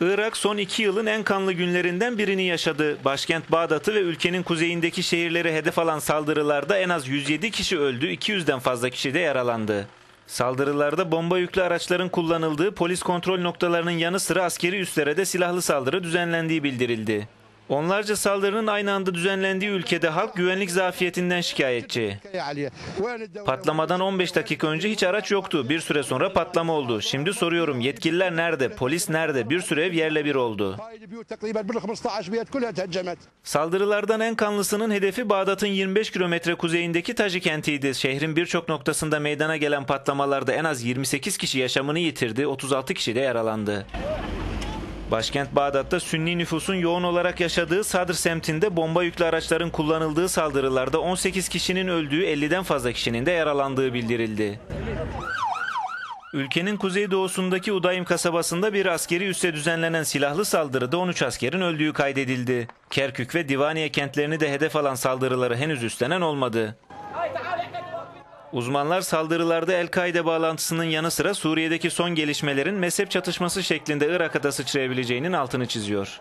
Irak son iki yılın en kanlı günlerinden birini yaşadı. Başkent Bağdat'ı ve ülkenin kuzeyindeki şehirleri hedef alan saldırılarda en az 107 kişi öldü, 200'den fazla kişi de yaralandı. Saldırılarda bomba yüklü araçların kullanıldığı polis kontrol noktalarının yanı sıra askeri üslere de silahlı saldırı düzenlendiği bildirildi. Onlarca saldırının aynı anda düzenlendiği ülkede halk güvenlik zafiyetinden şikayetçi. Patlamadan 15 dakika önce hiç araç yoktu. Bir süre sonra patlama oldu. Şimdi soruyorum yetkililer nerede? Polis nerede? Bir süre ev yerle bir oldu. Saldırılardan en kanlısının hedefi Bağdat'ın 25 kilometre kuzeyindeki Taji kentiydi. Şehrin birçok noktasında meydana gelen patlamalarda en az 28 kişi yaşamını yitirdi, 36 kişi de yaralandı. Başkent Bağdat'ta Sünni nüfusun yoğun olarak yaşadığı Sadr semtinde bomba yüklü araçların kullanıldığı saldırılarda 18 kişinin öldüğü 50'den fazla kişinin de yaralandığı bildirildi. Ülkenin kuzeydoğusundaki Udaym kasabasında bir askeri üsse düzenlenen silahlı saldırıda 13 askerin öldüğü kaydedildi. Kerkük ve Divaniye kentlerini de hedef alan saldırıları henüz üstlenen olmadı. Uzmanlar saldırılarda El-Kaide bağlantısının yanı sıra Suriye'deki son gelişmelerin mezhep çatışması şeklinde Irak'a da sıçrayabileceğinin altını çiziyor.